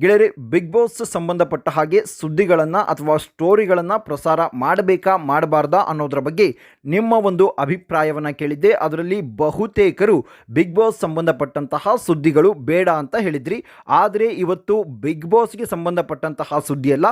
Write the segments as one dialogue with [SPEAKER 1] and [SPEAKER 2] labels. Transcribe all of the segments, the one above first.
[SPEAKER 1] ಗೆಳೆಯರೆ big boss ಸಂಬಂಧಪಟ್ಟ ಹಾಗೆ ಸುದ್ದಿಗಳನ್ನು ಅಥವಾ ಸ್ಟೋರಿಗಳನ್ನು ಪ್ರಸಾರ ಮಾಡಬೇಕಾ, ಮಾಡಬಾರ್ದಾ ಅನ್ನೋದರ ಬಗ್ಗೆ ನಿಮ್ಮ ಒಂದು ಅಭಿಪ್ರಾಯವನ್ನು ಕೇಳಿದ್ದೆ. ಅದರಲ್ಲಿ ಬಹುತೇಕರು ಬಿಗ್ ಬಾಸ್ ಸಂಬಂಧಪಟ್ಟಂತಹ ಸುದ್ದಿಗಳು ಬೇಡ ಅಂತ ಹೇಳಿದ್ರಿ. ಆದರೆ ಇವತ್ತು ಬಿಗ್ ಬಾಸ್ಗೆ ಸಂಬಂಧಪಟ್ಟಂತಹ ಸುದ್ದಿಯಲ್ಲ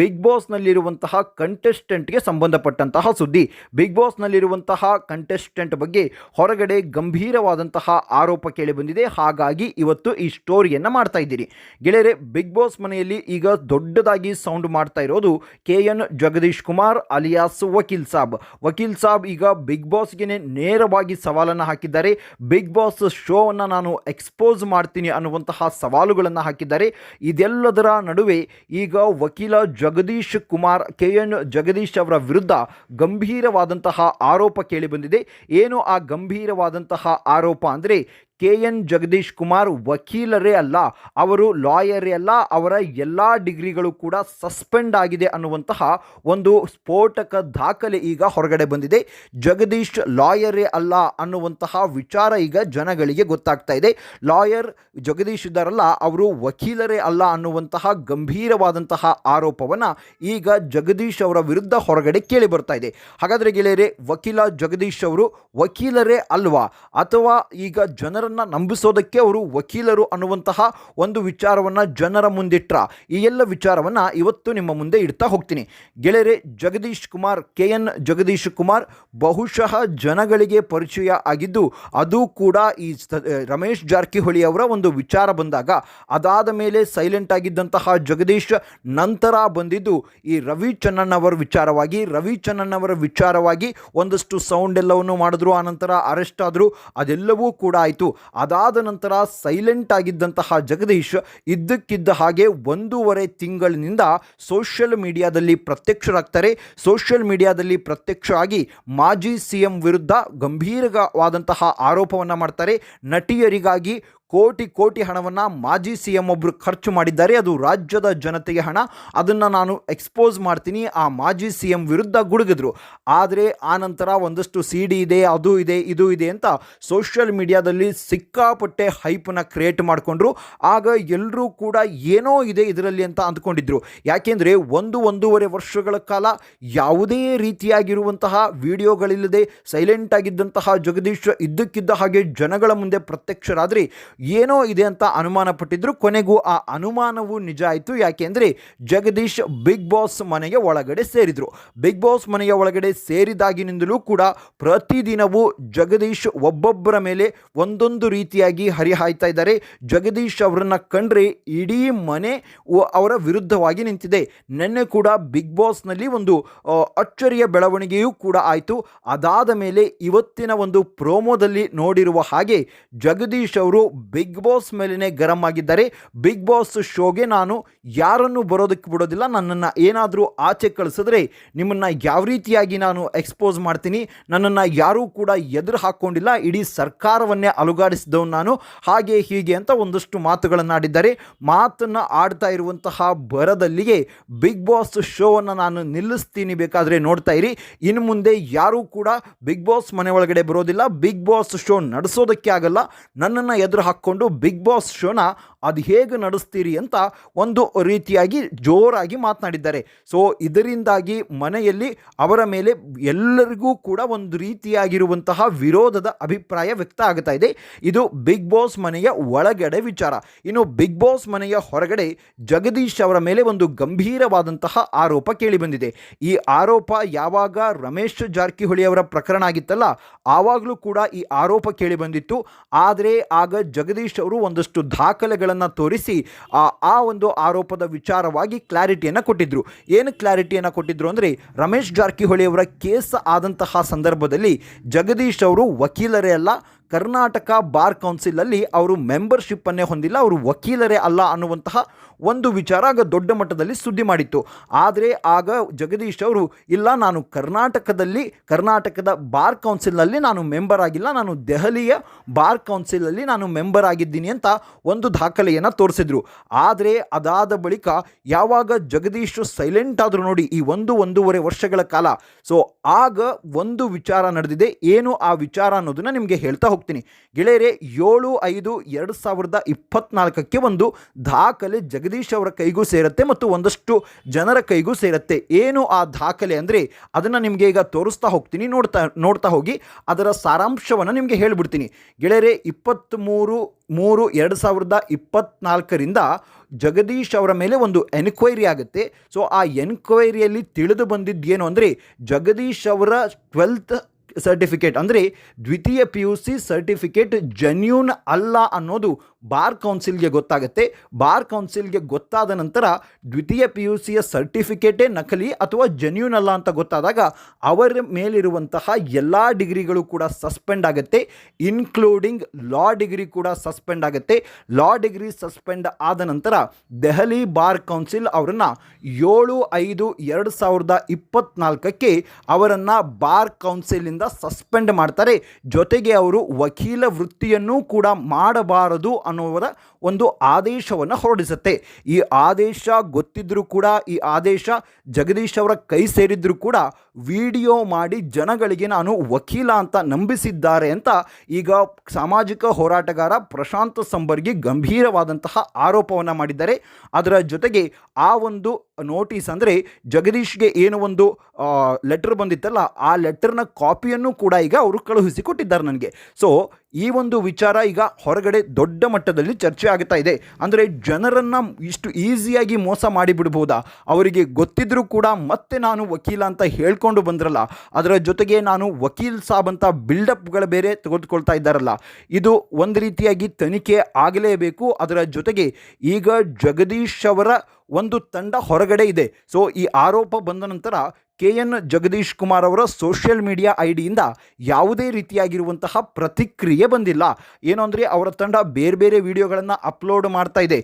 [SPEAKER 1] ಬಿಗ್ ಬಾಸ್ನಲ್ಲಿರುವಂತಹ ಕಂಟೆಸ್ಟೆಂಟ್ಗೆ ಸಂಬಂಧಪಟ್ಟಂತಹ ಸುದ್ದಿ. ಬಿಗ್ ಬಾಸ್ನಲ್ಲಿರುವಂತಹ ಕಂಟೆಸ್ಟೆಂಟ್ ಬಗ್ಗೆ ಹೊರಗಡೆ ಗಂಭೀರವಾದಂತಹ ಆರೋಪ ಕೇಳಿಬಂದಿದೆ ಹಾಗಾಗಿ ಇವತ್ತು ಈ ಸ್ಟೋರಿಯನ್ನು ಮಾಡ್ತಾ ಇದ್ದೀರಿ. ಗೆಳೆಯರೆ ಬಿಗ್ ಬಾಸ್ ಮನೆಯಲ್ಲಿ ಈಗ ದೊಡ್ಡದಾಗಿ ಸೌಂಡ್ ಮಾಡ್ತಾ ಇರೋದು K N Jagadish Kumar alias Vakil Saab. Vakil Saab ಈಗ ಬಿಗ್ ಬಾಸ್ಗೆ ನೇರವಾಗಿ ಸವಾಲನ್ನು ಹಾಕಿದ್ದಾರೆ. ಬಿಗ್ ಬಾಸ್ ಶೋವನ್ನು ನಾನು ಎಕ್ಸ್ಪೋಸ್ ಮಾಡ್ತೀನಿ ಅನ್ನುವಂತಹ ಸವಾಲುಗಳನ್ನು ಹಾಕಿದ್ದಾರೆ. ಇದೆಲ್ಲದರ ನಡುವೆ ಈಗ ವಕೀಲ ಜಗದೀಶ್ ಕುಮಾರ್ ಕೆ ಎನ್ ಜಗದೀಶ್ ಅವರ ವಿರುದ್ಧ ಗಂಭೀರವಾದಂತಹ ಆರೋಪ ಕೇಳಿಬಂದಿದೆ ಏನು ಆ ಗಂಭೀರವಾದಂತಹ ಆರೋಪ ಅಂದರೆ ಕೆ ಎನ್ ಜಗದೀಶ್ ಕುಮಾರ್ ವಕೀಲರೇ ಅಲ್ಲ, ಅವರು ಲಾಯರೇ ಅಲ್ಲ, ಅವರ ಎಲ್ಲ ಡಿಗ್ರಿಗಳು ಕೂಡ ಸಸ್ಪೆಂಡ್ ಆಗಿದೆ ಅನ್ನುವಂತಹ ಒಂದು ಸ್ಫೋಟಕ ದಾಖಲೆ ಈಗ ಹೊರಗಡೆ ಬಂದಿದೆ. ಜಗದೀಶ್ ಲಾಯರೇ ಅಲ್ಲ ಅನ್ನುವಂತಹ ವಿಚಾರ ಈಗ ಜನಗಳಿಗೆ ಗೊತ್ತಾಗ್ತಾ ಇದೆ. ಲಾಯರ್ ಜಗದೀಶ್ ಇದ್ದಾರಲ್ಲ, ಅವರು ವಕೀಲರೇ ಅಲ್ಲ ಅನ್ನುವಂತಹ ಗಂಭೀರವಾದಂತಹ ಆರೋಪವನ್ನು ಈಗ ಜಗದೀಶ್ ಅವರ ವಿರುದ್ಧ ಹೊರಗಡೆ ಕೇಳಿ ಬರ್ತಾ ಇದೆ. ಹಾಗಾದರೆ ಗೆಳೆಯರೇ, ವಕೀಲ ಜಗದೀಶ್ ಅವರು ವಕೀಲರೇ ಅಲ್ವಾ? ಅಥವಾ ಈಗ ಜನರನ್ನು ನಂಬಿಸೋದಕ್ಕೆ ಅವರು ವಕೀಲರು ಅನ್ನುವಂತಹ ಒಂದು ವಿಚಾರವನ್ನು ಜನರ ಮುಂದಿಟ್ರ. ಈ ಎಲ್ಲ ವಿಚಾರವನ್ನು ಇವತ್ತು ನಿಮ್ಮ ಮುಂದೆ ಇಡ್ತಾ ಹೋಗ್ತೀನಿ. ಗೆಳೆಯರೆ, ಜಗದೀಶ್ ಕುಮಾರ್ ಕೆ ಎನ್ ಜಗದೀಶ್ ಕುಮಾರ್ ಬಹುಶಃ ಜನಗಳಿಗೆ ಪರಿಚಯ ಆಗಿದ್ದು, ಅದು ಕೂಡ ಈ ರಮೇಶ್ ಜಾರಕಿಹೊಳಿ ಅವರ ಒಂದು ವಿಚಾರ ಬಂದಾಗ, ಅದಾದ ಮೇಲೆ ಸೈಲೆಂಟ್ ಆಗಿದ್ದಂತಹ ಜಗದೀಶ್ ನಂತರ ಬಂದಿದ್ದು, ಈ ರವಿ ಅವರ ವಿಚಾರವಾಗಿ, ರವಿ ಅವರ ವಿಚಾರವಾಗಿ ಒಂದಷ್ಟು ಸೌಂಡ್ ಎಲ್ಲವನ್ನು ಮಾಡಿದ್ರು, ಆನಂತರ ಅರೆಸ್ಟ್ ಆದರೂ, ಅದೆಲ್ಲವೂ ಕೂಡ ಆಯಿತು. ಅದಾದ ನಂತರ ಸೈಲೆಂಟ್ ಆಗಿದ್ದಂತಹ ಜಗದೀಶ್ ಇದ್ದಕ್ಕಿದ್ದ ಹಾಗೆ ಒಂದೂವರೆ ತಿಂಗಳಿನಿಂದ ಸೋಷಿಯಲ್ ಮೀಡಿಯಾದಲ್ಲಿ ಪ್ರತ್ಯಕ್ಷರಾಗ್ತಾರೆ. ಸೋಷಿಯಲ್ ಮೀಡಿಯಾದಲ್ಲಿ ಪ್ರತ್ಯಕ್ಷ ಆಗಿ ಮಾಜಿ ಸಿ ಎಂ ವಿರುದ್ಧ ಗಂಭೀರವಾದಂತಹ ಆರೋಪವನ್ನು ಮಾಡ್ತಾರೆ. ನಟಿಯರಿಗಾಗಿ ಕೋಟಿ ಕೋಟಿ ಹಣವನ್ನು ಮಾಜಿ ಸಿ ಎಂ ಒಬ್ಬರು ಖರ್ಚು ಮಾಡಿದ್ದಾರೆ. ಅದು ರಾಜ್ಯದ ಜನತೆಗೆ ಹಣ. ಅದನ್ನು ನಾನು ಎಕ್ಸ್ಪೋಸ್ ಮಾಡ್ತೀನಿ. ಆ ಮಾಜಿ ಸಿ ಎಂ ವಿರುದ್ಧ ಗುಡುಗಿದ್ರು. ಆದರೆ ಆ ನಂತರ ಒಂದಷ್ಟು ಸಿ ಡಿ ಇದೆ, ಅದು ಇದೆ, ಇದು ಇದೆ ಅಂತ ಸೋಷಿಯಲ್ ಮೀಡಿಯಾದಲ್ಲಿ ಸಿಕ್ಕಾಪಟ್ಟೆ ಹೈಪನ್ನು ಕ್ರಿಯೇಟ್ ಮಾಡಿಕೊಂಡ್ರು. ಆಗ ಎಲ್ಲರೂ ಕೂಡ ಏನೋ ಇದೆ ಇದರಲ್ಲಿ ಅಂತ ಅಂದ್ಕೊಂಡಿದ್ರು. ಯಾಕೆಂದರೆ ಒಂದು ಒಂದೂವರೆ ವರ್ಷಗಳ ಕಾಲ ಯಾವುದೇ ರೀತಿಯಾಗಿರುವಂತಹ ವಿಡಿಯೋಗಳಿಲ್ಲದೆ ಸೈಲೆಂಟ್ ಆಗಿದ್ದಂತಹ ಜಗದೀಶ್ ಇದ್ದಕ್ಕಿದ್ದ ಹಾಗೆ ಜನಗಳ ಮುಂದೆ ಪ್ರತ್ಯಕ್ಷರಾದರೆ ಏನೋ ಇದೆ ಅಂತ ಅನುಮಾನ ಪಟ್ಟಿದ್ರು. ಕೊನೆಗೂ ಆ ಅನುಮಾನವು ನಿಜ ಆಯಿತು. ಯಾಕೆಂದರೆ ಜಗದೀಶ್ ಬಿಗ್ ಬಾಸ್ ಮನೆಗೆ ಒಳಗಡೆ ಸೇರಿದರು. ಬಿಗ್ ಬಾಸ್ ಮನೆಯ ಒಳಗಡೆ ಸೇರಿದಾಗಿನಿಂದಲೂ ಕೂಡ ಪ್ರತಿದಿನವೂ ಜಗದೀಶ್ ಒಬ್ಬೊಬ್ಬರ ಮೇಲೆ ಒಂದೊಂದು ರೀತಿಯಾಗಿ ಹರಿಹಾಯ್ತಾ ಇದ್ದಾರೆ. ಜಗದೀಶ್ ಅವರನ್ನು ಕಂಡ್ರೆ ಇಡೀ ಮನೆ ಅವರ ವಿರುದ್ಧವಾಗಿ ನಿಂತಿದೆ. ನಿನ್ನೆ ಕೂಡ ಬಿಗ್ ಬಾಸ್ನಲ್ಲಿ ಒಂದು ಅಚ್ಚರಿಯ ಬೆಳವಣಿಗೆಯೂ ಕೂಡ ಆಯಿತು. ಅದಾದ ಮೇಲೆ ಇವತ್ತಿನ ಒಂದು ಪ್ರೋಮೋದಲ್ಲಿ ನೋಡಿರುವ ಹಾಗೆ ಜಗದೀಶ್ ಅವರು ಬಿಗ್ ಬಾಸ್ ಮೇಲೇ ಗರಂ ಆಗಿದ್ದಾರೆ. ಬಿಗ್ ಬಾಸ್ ಶೋಗೆ ನಾನು ಯಾರನ್ನು ಬರೋದಕ್ಕೆ ಬಿಡೋದಿಲ್ಲ. ನನ್ನನ್ನು ಏನಾದರೂ ಆಚೆ ಕಳಿಸಿದ್ರೆ ನಿಮ್ಮನ್ನು ಯಾವ ರೀತಿಯಾಗಿ ನಾನು ಎಕ್ಸ್ಪೋಸ್ ಮಾಡ್ತೀನಿ? ನನ್ನನ್ನು ಯಾರೂ ಕೂಡ ಎದುರು ಹಾಕ್ಕೊಂಡಿಲ್ಲ. ಇಡೀ ಸರ್ಕಾರವನ್ನೇ ಅಲುಗಾಡಿಸಿದವನು ನಾನು. ಹಾಗೆ ಹೀಗೆ ಅಂತ ಒಂದಷ್ಟು ಮಾತುಗಳನ್ನು ಆಡಿದ್ದಾರೆ ಮಾತನ್ನು ಆಡ್ತಾ ಇರುವಂತಹ ಬರದಲ್ಲಿಗೆ ಬಿಗ್ ಬಾಸ್ ಶೋವನ್ನು ನಾನು ನಿಲ್ಲಿಸ್ತೀನಿ ಬೇಕಾದರೆ ನೋಡ್ತಾ ಇರಿ. ಇನ್ನು ಮುಂದೆ ಯಾರೂ ಕೂಡ ಬಿಗ್ ಬಾಸ್ ಮನೆ ಒಳಗಡೆ ಬರೋದಿಲ್ಲ. ಬಿಗ್ ಬಾಸ್ ಶೋ ನಡೆಸೋದಕ್ಕೆ ಆಗಲ್ಲ. ನನ್ನನ್ನು ಎದುರು ಹಾಕ್ಕೊಂಡು ಬಿಗ್ ಬಾಸ್ ಶೋನ ಅದು ಹೇಗೆ ನಡೆಸ್ತೀರಿ ಅಂತ ಒಂದು ರೀತಿಯಾಗಿ ಜೋರಾಗಿ ಮಾತನಾಡಿದ್ದಾರೆ. ಸೊ ಇದರಿಂದಾಗಿ ಮನೆಯಲ್ಲಿ ಅವರ ಮೇಲೆ ಎಲ್ಲರಿಗೂ ಕೂಡ ಒಂದು ರೀತಿಯಾಗಿರುವಂತಹ ವಿರೋಧದ ಅಭಿಪ್ರಾಯ ವ್ಯಕ್ತ ಆಗ್ತಾ ಇದೆ. ಇದು ಬಿಗ್ ಬಾಸ್ ಮನೆಯ ಒಳಗಡೆ ವಿಚಾರ. ಇನ್ನು ಬಿಗ್ ಬಾಸ್ ಮನೆಯ ಹೊರಗಡೆ ಜಗದೀಶ್ ಅವರ ಮೇಲೆ ಒಂದು ಗಂಭೀರವಾದಂತಹ ಆರೋಪ ಕೇಳಿಬಂದಿದೆ. ಈ ಆರೋಪ ಯಾವಾಗ ರಮೇಶ್ ಜಾರಕಿಹೊಳಿ ಅವರ ಪ್ರಕರಣ ಆಗಿತ್ತಲ್ಲ, ಆವಾಗಲೂ ಕೂಡ ಈ ಆರೋಪ ಕೇಳಿಬಂದಿತ್ತು. ಆದರೆ, ಆಗ ಜಗದೀಶ್ ಅವರು ಒಂದಷ್ಟು ದಾಖಲೆಗಳನ್ನು ತೋರಿಸಿ ಆ ಒಂದು ಆರೋಪದ ವಿಚಾರವಾಗಿ ಕ್ಲಾರಿಟಿಯನ್ನು ಕೊಟ್ಟಿದ್ದರು ಏನು ಕ್ಲಾರಿಟಿಯನ್ನು ಕೊಟ್ಟಿದ್ದರು ಅಂದರೆ ರಮೇಶ್ ಜಾರಕಿಹೊಳಿ ಅವರ ಕೇಸ್ ಆದಂತಹ ಸಂದರ್ಭದಲ್ಲಿ ಜಗದೀಶ್ ಅವರು ವಕೀಲರೇ ಅಲ್ಲ ಕರ್ನಾಟಕ ಬಾರ್ ಕೌನ್ಸಿಲಲ್ಲಿ ಅವರು ಮೆಂಬರ್ಶಿಪ್ಪನ್ನೇ ಹೊಂದಿಲ್ಲ, ಅವರು ವಕೀಲರೇ ಅಲ್ಲ ಅನ್ನುವಂತಹ ಒಂದು ವಿಚಾರ ಆಗ ದೊಡ್ಡ ಮಟ್ಟದಲ್ಲಿ ಸುದ್ದಿ ಮಾಡಿತ್ತು. ಆದರೆ ಆಗ ಜಗದೀಶ್ ಅವರು, ಇಲ್ಲ, ನಾನು ಕರ್ನಾಟಕದಲ್ಲಿ, ಕರ್ನಾಟಕದ ಬಾರ್ ಕೌನ್ಸಿಲ್ನಲ್ಲಿ ನಾನು ಮೆಂಬರ್ ಆಗಿಲ್ಲ, ನಾನು ದೆಹಲಿಯ ಬಾರ್ ಕೌನ್ಸಿಲಲ್ಲಿ ನಾನು ಮೆಂಬರ್ ಆಗಿದ್ದೀನಿ ಅಂತ ಒಂದು ದಾಖಲೆಯನ್ನು ತೋರಿಸಿದ್ರು. ಆದರೆ ಅದಾದ ಬಳಿಕ ಯಾವಾಗ ಜಗದೀಶ್ ಸೈಲೆಂಟ್ ಆದರೂ ನೋಡಿ, ಈ ಒಂದು ಒಂದೂವರೆ ವರ್ಷಗಳ ಕಾಲ. ಸೊ, ಆಗ ಒಂದು ವಿಚಾರ ನಡೆದಿದೆ, ಏನು ಆ ವಿಚಾರ ಅನ್ನೋದನ್ನು ನಿಮಗೆ ಹೇಳ್ತಾ ಹೋಗ್ತೀನಿ. ಗೆಳೆಯರೆ, ಏಳು, ಐದು, ಎರಡು ಸಾವಿರದ ಇಪ್ಪತ್ನಾಲ್ಕಕ್ಕೆ ಒಂದು ದಾಖಲೆ ಜಗದೀಶ್ ಅವರ ಕೈಗೂ ಸೇರುತ್ತೆ ಮತ್ತು ಒಂದಷ್ಟು ಜನರ ಕೈಗೂ ಸೇರುತ್ತೆ. ಏನು ಆ ದಾಖಲೆ ಅಂದರೆ, ಅದನ್ನು ನಿಮಗೆ ಈಗ ತೋರಿಸ್ತಾ ಹೋಗ್ತೀನಿ. ನೋಡ್ತಾ ನೋಡ್ತಾ ಹೋಗಿ, ಅದರ ಸಾರಾಂಶವನ್ನು ನಿಮಗೆ ಹೇಳಿಬಿಡ್ತೀನಿ. ಗೆಳೆಯರೆ, ಇಪ್ಪತ್ತ್ಮೂರು, ಮೂರು, ಎರಡು ಸಾವಿರದ ಇಪ್ಪತ್ನಾಲ್ಕರಿಂದ ಜಗದೀಶ್ ಅವರ ಮೇಲೆ ಒಂದು ಎನ್ಕ್ವೈರಿ ಆಗುತ್ತೆ. ಸೊ, ಆ ಎನ್ಕ್ವೈರಿಯಲ್ಲಿ ತಿಳಿದು ಬಂದಿದ್ದೇನು ಅಂದರೆ, ಜಗದೀಶ್ ಅವರ ಟ್ವೆಲ್ತ್ ಸರ್ಟಿಫಿಕೇಟ್ ಅಂದರೆ ದ್ವಿತೀಯ P U C certificate genuine ಅಲ್ಲ ಅನ್ನೋದು ಬಾರ್ ಕೌನ್ಸಿಲ್ಗೆ ಗೊತ್ತಾಗುತ್ತೆ. ಬಾರ್ ಕೌನ್ಸಿಲ್ಗೆ ಗೊತ್ತಾದ ನಂತರ ದ್ವಿತೀಯ ಪಿ ಯು ಸಿಯ ಸರ್ಟಿಫಿಕೇಟೇ ನಕಲಿ ಅಥವಾ ಜೆನ್ಯೂನ್ ಅಲ್ಲ ಅಂತ ಗೊತ್ತಾದಾಗ ಅವರ ಮೇಲಿರುವಂತಹ ಎಲ್ಲ ಡಿಗ್ರಿಗಳು ಕೂಡ ಸಸ್ಪೆಂಡ್ ಆಗುತ್ತೆ. ಇನ್ಕ್ಲೂಡಿಂಗ್ ಲಾ ಡಿಗ್ರಿ ಕೂಡ ಸಸ್ಪೆಂಡ್ ಆಗುತ್ತೆ. ಲಾ ಡಿಗ್ರಿ ಸಸ್ಪೆಂಡ್ ಆದ ನಂತರ ದೆಹಲಿ ಬಾರ್ ಕೌನ್ಸಿಲ್ ಅವರನ್ನು ಏಳು ಐದು ಎರಡು ಸಾವಿರದ ಇಪ್ಪತ್ನಾಲ್ಕಕ್ಕೆ ಅವರನ್ನು ಬಾರ್ ಕೌನ್ಸಿಲಿಂದ ಸಸ್ಪೆಂಡ್ ಮಾಡ್ತಾರೆ. ಜೊತೆಗೆ ಅವರು ವಕೀಲ ವೃತ್ತಿಯನ್ನು ಕೂಡ ಮಾಡಬಾರದು ಅನ್ನುವರ ಒಂದು ಆದೇಶವನ್ನು ಹೊರಡಿಸುತ್ತೆ. ಈ ಆದೇಶ ಗೊತ್ತಿದ್ದರೂ ಕೂಡ, ಈ ಆದೇಶ ಜಗದೀಶ್ ಅವರ ಕೈ ಸೇರಿದ್ರೂ ಕೂಡ ವಿಡಿಯೋ ಮಾಡಿ ಜನಗಳಿಗೆ ನಾನು ವಕೀಲ ಅಂತ ನಂಬಿಸಿದ್ದಾರೆ ಅಂತ ಈಗ ಸಾಮಾಜಿಕ ಹೋರಾಟಗಾರ ಪ್ರಶಾಂತ್ ಸಂಬರ್ಗಿ ಗಂಭೀರವಾದಂತಹ ಆರೋಪವನ್ನು ಮಾಡಿದ್ದಾರೆ. ಅದರ ಜೊತೆಗೆ ಆ ಒಂದು ನೋಟಿಸ್ ಅಂದರೆ ಜಗದೀಶ್ಗೆ ಏನು ಒಂದು ಲೆಟರ್ ಬಂದಿತ್ತಲ್ಲ, ಆ ಲೆಟರ್ನ ಕಾಪಿಯನ್ನು ಕೂಡ ಈಗ ಅವರು ಕಳುಹಿಸಿ ಕೊಟ್ಟಿದ್ದಾರೆ ನನಗೆ. ಸೊ ಈ ಒಂದು ವಿಚಾರ ಈಗ ಹೊರಗಡೆ ದೊಡ್ಡ ಮಟ್ಟದಲ್ಲಿ ಚರ್ಚೆ ಆಗ್ತಾ ಇದೆ. ಅಂದರೆ ಜನರನ್ನು ಇಷ್ಟು ಈಸಿಯಾಗಿ ಮೋಸ ಮಾಡಿಬಿಡ್ಬೋದಾ? ಅವರಿಗೆ ಗೊತ್ತಿದ್ರೂ ಕೂಡ ಮತ್ತೆ ನಾನು ವಕೀಲ ಅಂತ ಹೇಳ್ಕೊಂಡು ಬಂದ್ರಲ್ಲ, ಅದರ ಜೊತೆಗೆ ನಾನು ವಕೀಲ್ ಸಾಬ್ ಅಂತ ಬಿಲ್ಡಪ್ಗಳು ಬೇರೆ ತೆಗೆದುಕೊಳ್ತಾ ಇದ್ದಾರಲ್ಲ, ಇದು ಒಂದು ರೀತಿಯಾಗಿ ತನಿಖೆ ಆಗಲೇಬೇಕು. ಅದರ ಜೊತೆಗೆ ಈಗ ಜಗದೀಶ್ ಅವರ ಒಂದು ತಂಡ ಹೊರಗಡೆ ಇದೆ. ಸೊ ಈ ಆರೋಪ ಬಂದ ನಂತರ ಕೆ ಎನ್ ಜಗದೀಶ್ ಕುಮಾರ್ ಅವರ ಸೋಷಿಯಲ್ ಮೀಡಿಯಾ ಐ ಡಿಯಿಂದ ಯಾವುದೇ ರೀತಿಯಾಗಿರುವಂತಹ ಪ್ರತಿಕ್ರಿಯೆ ಬಂದಿಲ್ಲ. ಏನು ಅಂದರೆ ಅವರ ತಂಡ ಬೇರೆ ಬೇರೆ ವಿಡಿಯೋಗಳನ್ನು ಅಪ್ಲೋಡ್ ಮಾಡ್ತಾ ಇದೆ.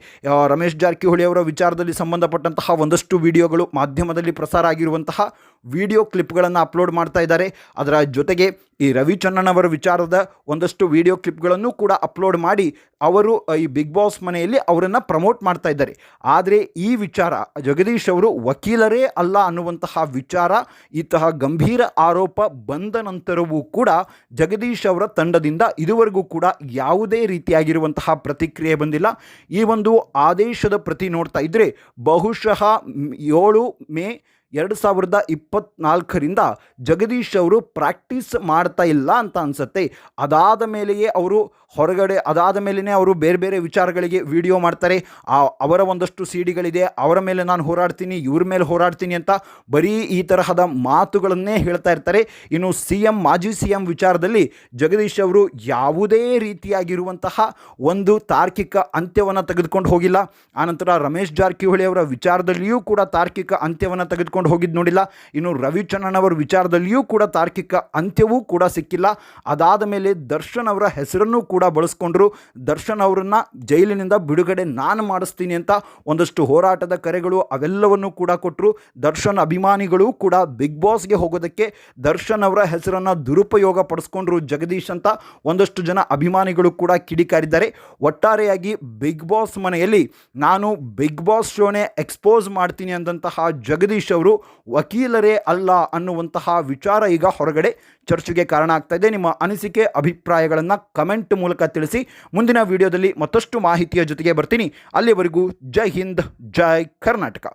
[SPEAKER 1] ರಮೇಶ್ ಜಾರಕಿಹೊಳಿ ಅವರ ವಿಚಾರದಲ್ಲಿ ಸಂಬಂಧಪಟ್ಟಂತಹ ಒಂದಷ್ಟು ವಿಡಿಯೋಗಳು ಮಾಧ್ಯಮದಲ್ಲಿ ಪ್ರಸಾರ ಆಗಿರುವಂತಹ ವಿಡಿಯೋ ಕ್ಲಿಪ್ಗಳನ್ನು ಅಪ್ಲೋಡ್ ಮಾಡ್ತಾ ಇದ್ದಾರೆ. ಅದರ ಜೊತೆಗೆ ಈ ರವಿಚಂದ್ರನ್ ಅವರ ವಿಚಾರದ ಒಂದಷ್ಟು ವಿಡಿಯೋ ಕ್ಲಿಪ್ಗಳನ್ನು ಕೂಡ ಅಪ್ಲೋಡ್ ಮಾಡಿ ಅವರು ಈ ಬಿಗ್ ಬಾಸ್ ಮನೆಯಲ್ಲಿ ಅವರನ್ನು ಪ್ರಮೋಟ್ ಮಾಡ್ತಾ ಇದ್ದಾರೆ. ಆದರೆ ಈ ವಿಚಾರ. ಜಗದೀಶ್ ಅವರು ವಕೀಲರೇ ಅಲ್ಲ ಅನ್ನುವಂತಹ ವಿಚಾರ, ಇಂತಹ ಗಂಭೀರ ಆರೋಪ ಬಂದ ನಂತರವೂ ಕೂಡ ಜಗದೀಶ್ ಅವರ ತಂಡದಿಂದ ಇದುವರೆಗೂ ಕೂಡ ಯಾವುದೇ ರೀತಿಯಾಗಿರುವಂತಹ ಪ್ರತಿಕ್ರಿಯೆ ಬಂದಿಲ್ಲ. ಈ ಒಂದು ಆದೇಶದ ಪ್ರತಿ ನೋಡ್ತಾ ಇದ್ದರೆ ಬಹುಶಃ ಏಳು ಮೇ ಎರಡು ಸಾವಿರದ ಇಪ್ಪತ್ನಾಲ್ಕರಿಂದ ಜಗದೀಶ್ ಅವರು ಪ್ರಾಕ್ಟೀಸ್ ಮಾಡ್ತಾ ಇಲ್ಲ ಅಂತ ಅನಿಸುತ್ತೆ. ಅದಾದ ಮೇಲೆಯೇ ಅವರು ಹೊರಗಡೆ ಅದಾದ ಮೇಲೇ ಅವರು ಬೇರೆ ಬೇರೆ ವಿಚಾರಗಳಿಗೆ ವಿಡಿಯೋ ಮಾಡ್ತಾರೆ. ಆ, ಅವರ ಒಂದಷ್ಟು ಸಿ ಡಿಗಳಿದೆ ಅವರ ಮೇಲೆ ನಾನು ಹೋರಾಡ್ತೀನಿ, ಇವ್ರ ಮೇಲೆ ಹೋರಾಡ್ತೀನಿ ಅಂತ ಬರೀ ಈ ತರಹದ ಮಾತುಗಳನ್ನೇ ಹೇಳ್ತಾ ಇರ್ತಾರೆ. ಇನ್ನು ಸಿ ಎಂ ಮಾಜಿ ಸಿ ಎಂ ವಿಚಾರದಲ್ಲಿ ಜಗದೀಶ್ ಅವರು ಯಾವುದೇ ರೀತಿಯಾಗಿರುವಂತಹ ಒಂದು ತಾರ್ಕಿಕ ಅಂತ್ಯವನ್ನು ತೆಗೆದುಕೊಂಡು ಹೋಗಿಲ್ಲ. ಆನಂತರ ರಮೇಶ್ ಜಾರಕಿಹೊಳಿ ಅವರ ವಿಚಾರದಲ್ಲಿಯೂ ಕೂಡ ತಾರ್ಕಿಕ ಅಂತ್ಯವನ್ನು ತೆಗೆದುಕೊಂಡು ಹೋಗಿದ್ದು ನೋಡಿಲ್ಲ. ಇನ್ನು ರವಿಚಂದ್ರನ್ ಅವರ ವಿಚಾರದಲ್ಲಿಯೂ ಕೂಡ ತಾರ್ಕಿಕ ಅಂತ್ಯವೂ ಕೂಡ ಸಿಕ್ಕಿಲ್ಲ. ಅದಾದ ಮೇಲೆ ದರ್ಶನ್ ಅವರ ಹೆಸರನ್ನು ಕೂಡ ಬಳಸ್ಕೊಂಡ್ರು. ದರ್ಶನ್ ಅವರನ್ನು ಜೈಲಿನಿಂದ ಬಿಡುಗಡೆ ನಾನು ಮಾಡಿಸ್ತೀನಿ ಅಂತ ಒಂದಷ್ಟು ಹೋರಾಟದ ಕರೆಗಳು ಅವೆಲ್ಲವನ್ನು ಕೂಡ ಕೊಟ್ಟರು ದರ್ಶನ್ ಅಭಿಮಾನಿಗಳು ಕೂಡ ಬಿಗ್ ಬಾಸ್ಗೆ ಹೋಗೋದಕ್ಕೆ ದರ್ಶನ್ ಅವರ ಹೆಸರನ್ನು ದುರುಪಯೋಗ ಪಡಿಸ್ಕೊಂಡ್ರು ಜಗದೀಶ್ ಅಂತ ಒಂದಷ್ಟು ಜನ ಅಭಿಮಾನಿಗಳು ಕೂಡ ಕಿಡಿಕಾರಿದ್ದಾರೆ. ಒಟ್ಟಾರೆಯಾಗಿ ಬಿಗ್ ಬಾಸ್ ಮನೆಯಲ್ಲಿ ನಾನು ಬಿಗ್ ಬಾಸ್ ಶೋನೇ ಎಕ್ಸ್ಪೋಸ್ ಮಾಡ್ತೀನಿ ಅಂದಂತಹ ಜಗದೀಶ್ ಅವರು ವಕೀಲರೇ ಅಲ್ಲ ಅನ್ನುವಂತಹ ವಿಚಾರ ಈಗ ಹೊರಗಡೆ ಚರ್ಚೆಗೆ ಕಾರಣ ಆಗ್ತಾ ಇದೆ. ನಿಮ್ಮ ಅನಿಸಿಕೆ, ಅಭಿಪ್ರಾಯಗಳನ್ನು ಕಮೆಂಟ್ ಮೂಲಕ ತಿಳಿಸಿ ಮುಂದಿನ ವಿಡಿಯೋದಲ್ಲಿ ಮತ್ತಷ್ಟು ಮಾಹಿತಿಯ ಜೊತೆಗೆ ಬರ್ತೀನಿ. ಅಲ್ಲಿವರೆಗೂ ಜೈ ಹಿಂದ್ ಜೈ ಕರ್ನಾಟಕ.